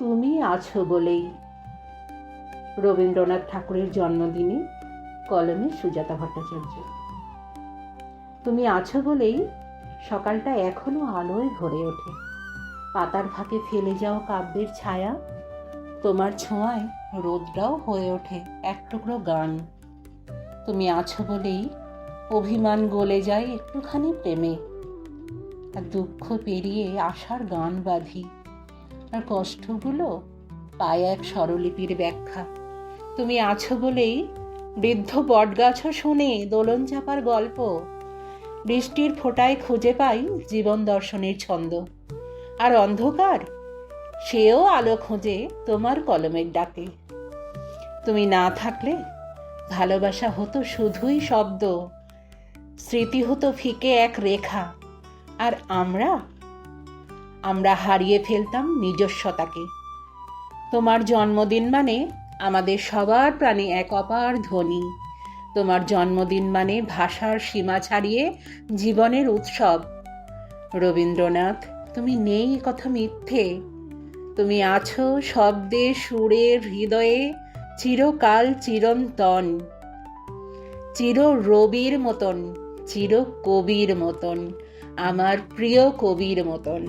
তুমি আছো বলেই। রবীন্দ্রনাথ ঠাকুরের জন্মদিনে কলমে সুজাতা ভট্টাচার্য। তুমি আছো বলেই সকালটা এখনও আলোয় ভরে ওঠে। পাতার ফাঁকে ফেলে যাও কাব্যের ছায়া তোমার ছোঁয়ায় রোদটাও হয়ে ওঠে এক টুকরো গান। তুমি আছো বলেই অভিমান গলে যায় একটুখানি প্রেমে। আর দুঃখ পেরিয়ে আশার গান বাঁধি। আর কষ্টগুলো পায় এক স্বরলিপির ব্যাখ্যা। তুমি আছো বলেই বৃদ্ধ বটগাছও শোনে দোলন চাপার গল্প। বৃষ্টির ফোঁটায় খুঁজে পাই জীবন দর্শনের ছন্দ। আর অন্ধকার, সেও আলো খোঁজে তোমার কলমের ডাকে। তুমি না থাকলে ভালোবাসা হতো শুধুই শব্দ, স্মৃতি হতো ফিকে এক রেখা। আর আমরা আমরা হারিয়ে ফেলতাম নিজস্বতাকে। তোমার জন্মদিন মানে আমাদের সবার প্রাণে এক অপার ধ্বনি। তোমার জন্মদিন মানে ভাষার সীমা ছাড়িয়ে জীবনের উৎসব। রবীন্দ্রনাথ, তুমি নেই কথা মিথ্যে। তুমি আছো শব্দে সুরের হৃদয়ে, চিরকাল চিরন্তন। চির রবির মতন চির কবির মতন, আমার প্রিয় কবির মতন।